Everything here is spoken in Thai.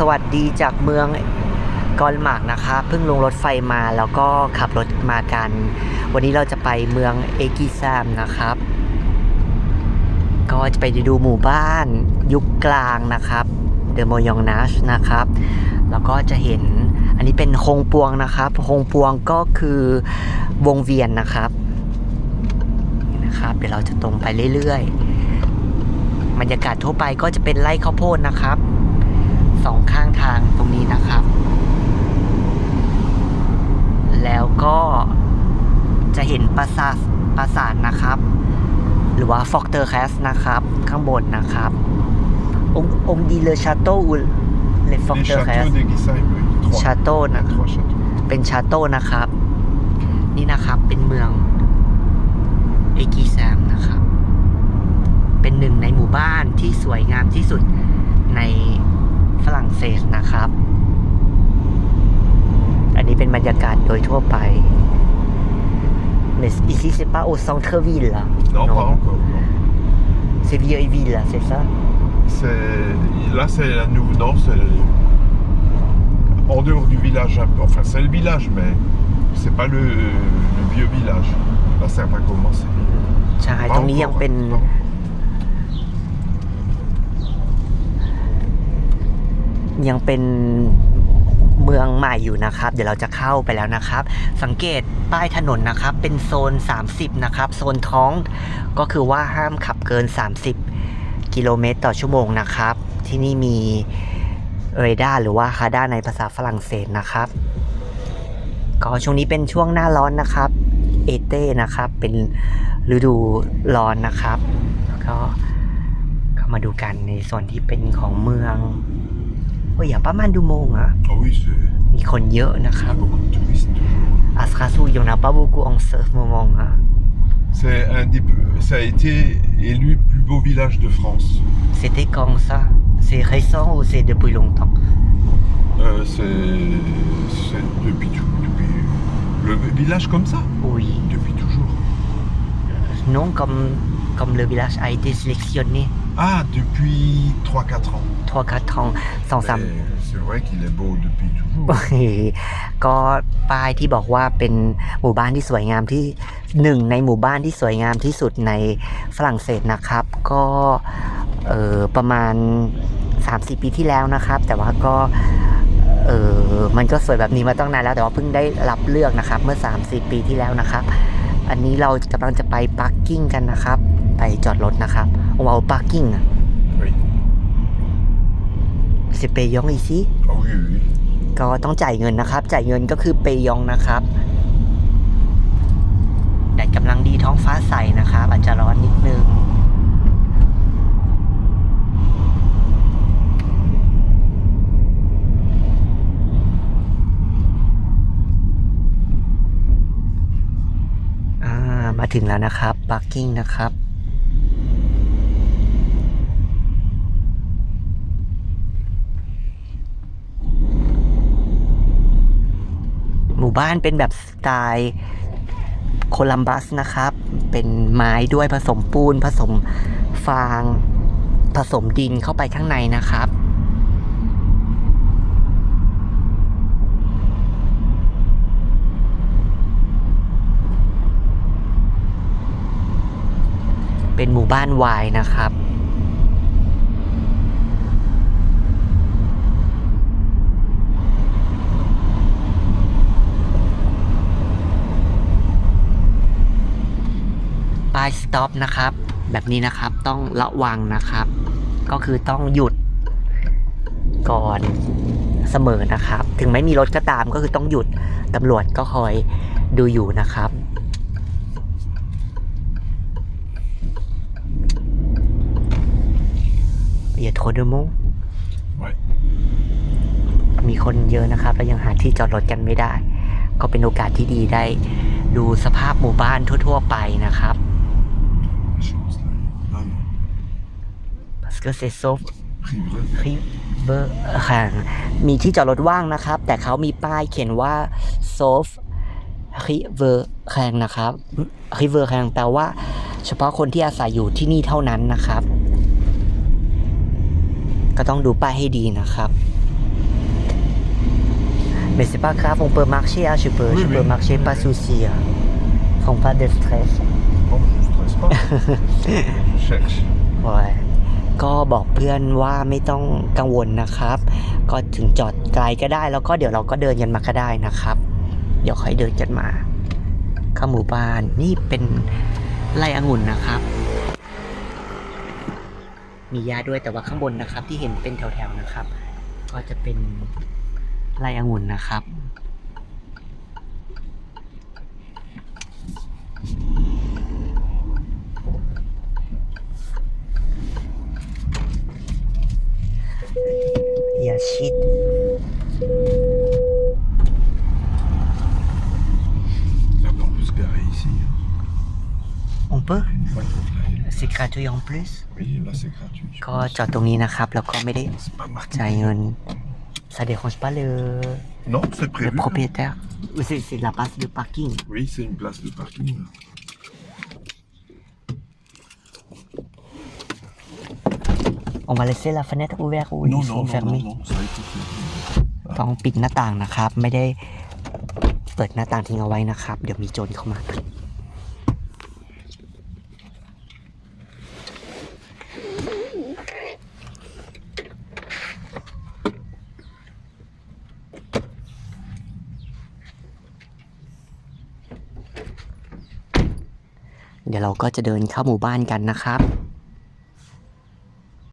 สวัสดีจากเมืองกอนหมากนะคะเพิ่งลงรถไฟมาแล้วก็ขับรถมากัน วันนี้เราจะไปเมืองเอกิซามนะครับ ก็จะไปดูหมู่บ้านยุคกลางนะครับเดอโมยองนัชนะครับ แล้วก็จะเห็นอันนี้เป็นโฮงปวงนะครับโฮงปวงก็คือวงเวียนนะครับนี่นะครับ เดี๋ยวเราจะตรงไปเรื่อยๆบรรยากาศทั่วไปก็จะเป็นไร่ข้าวโพดนะครับ สองข้างทางตรงนี้นะครับ แล้วก็จะเห็นปราสาทปราสาทนะครับ หรือว่าฟอกเตอร์แคสนะครับ ข้างบนนะครับ องค์องค์ดีเลชาโตอุลเลฟอก Les เตอร์แคส châteaux de Guissaï, oui. Trois. ชาโต้ Il y นะ a trois châteaux. เป็นชาโต้นะครับ นี่นะครับเป็นเมืองเอกิแซมนะครับ เป็นหนึ่งในหมู่บ้านที่สวยงามที่สุดใน ฝรั่งเศสนะครับ อันนี้เป็นบรรยากาศโดยทั่วไป Mais ici c'est pas au centre-ville là. Non, pas encore. non. C'est vieille ville là, c'est ça C'est là, c'est la nou- non, c'est en dehors du village. un peu. Enfin, c'est le village, mais c'est pas le, le vieux village. Là, ça n'a pas commencé. ใช่ Pas ตรงนี้ยัง encore, เป็น ยังเป็นเมืองใหม่อยู่นะครับ เดี๋ยวเราจะเข้าไปแล้วนะครับ สังเกตป้ายถนนนะครับ เป็นโซน 30 นะครับ โซนท้องก็คือว่าห้ามขับเกิน 30 กิโลเมตรต่อชั่วโมงนะครับ ที่นี่มีเรดาร์หรือว่าคาด้าในภาษาฝรั่งเศสนะครับ ก็ช่วงนี้เป็นช่วงหน้าร้อนนะครับ เอเต้นะครับ เป็นฤดูร้อนนะครับแล้วก็เข้ามาดูกันในส่วนที่เป็นของเมือง โอ้ยอย่าประมาณดูโมงอะ Ah oui, c'est มีคนเยอะนะค il y รับ a beaucoup de touristes. อาสคาซูยองนาปาบูกูองเซิร์ฟโมมองอะ C'est un des, ça a été élu plus beau village de France. C'était quand ça C'est récent ou c'est depuis longtemps Euh, c'est c'est depuis tout, depuis le village comme ça, Oui. depuis toujours. Non, comme, comme le village a été sélectionné Ah, depuis 3-4 ans. 3-4 ans, sans ça. Mais C'est vrai qu'il est beau depuis toujours. ก็ป้ายที่บอกว่าเป็นหมู่บ้านที่สวยงามที่หนึ่งในหมู่บ้านที่สวยงามที่สุดในฝรั่งเศสนะครับ ก็เออประมาณ 30 ปีที่แล้วนะครับ แต่ว่าก็เออมันก็สวยแบบนี้มาตั้งนานแล้วแต่ว่าเพิ่งได้รับเลือกนะครับ เมื่อ 30 ปีที่แล้วนะครับ อันนี้เรากำลังจะไปพาร์กิ้งกันนะครับไป จอดรถนะครับว้าวพาร์กิ้งอะ Oui. สเปยองอีซี Ah oui, oui, oui. ก็ต้องจ่ายเงินนะครับ จ่ายเงินก็คือเปยองนะครับแดดกำลังดีท้องฟ้าใสนะครับอาจจะร้อนนิดนึงอ่ามาถึงแล้วนะครับ ปาร์กิ้งนะครับ มู่บ้านเป็นแบบสไตล์โคลัมบัสนะครับ เป็นไม้ด้วยผสมปูน ผสมฟาง ผสมดินเข้าไปข้างในนะครับเป็นหมู่บ้านวายนะครับ ป้ายส ต็อปนะครับ แบบนี้นะครับต้องระวังนะครับ ก็คือต้องหยุดก่อนเสมอนะครับ ถึงไม่มีรถก็ตามก็คือต้องหยุดตำรวจก็คอยดูอยู่นะครับอย่าโทษด้วยมุ้ง Ouais. มีคนเยอะนะครับ แล้วยังหาที่จอดรถกันไม่ได้ ก็เป็นโอกาสที่ดีได้ดูสภาพหมู่บ้านทั่ว ๆ ไปนะครับ parce que c'est sauf Rivereux. river ค่ะมีที่จอดรถว่างนะครับ แต่เขามีป้ายเขียนว่า soft river แคงนะครับ river แคงแปลว่า เฉพาะคนที่อาศัยอยู่ที่นี่เท่านั้นนะครับ ก็ต้องดูป้ายให้ดีนะครับ Mais c'est pas grave, on peut marcher, hein, je peux, Oui, je oui. peux marcher, pas souci. Hein. Sont pas de stress. Non, je ne stresse pas. je cherche. ว้ย ก็บอกเพื่อนว่าไม่ต้องกังวลนะครับ ก็ถึงจอดไกลก็ได้ แล้วก็เดี๋ยวเราก็เดินกันมาก็ได้นะครับ เดี๋ยวค่อยเดินกันมาข้าหมู่บ้านนี่เป็นไร่องุ่นนะครับ มีหญ้าด้วยแต่ว่าข้างบนนะครับ ที่เห็นเป็นแถวๆนะครับ ก็จะเป็นไร่องุ่นนะครับ อย่าชิด Là, on peut se garer ici. hein. on peut Ouais, là, c'est gratuit en plus oui, là, c'est gratuit. je ก็ pense. จอดตรงนี้นะครับ แล้วก็ไม่ได้ C'est pas marqué. จ่ายเงิน ça dérange pas le, Non, c'est le prévu. propriétaire Ou c'est c'est la place de parking Oui, c'est une place de parking. là. on va laisser la fenêtre ouverte ou Non, il non, faut non, fermer non, ต้องปิดหน้าต่างนะครับ ไม่ได้เปิดหน้าต่างทิ้งเอาไว้นะครับ เดี๋ยวมีโจรเข้ามาเดี๋ยวเราก็จะเดินเข้าหมู่บ้านกันนะครับ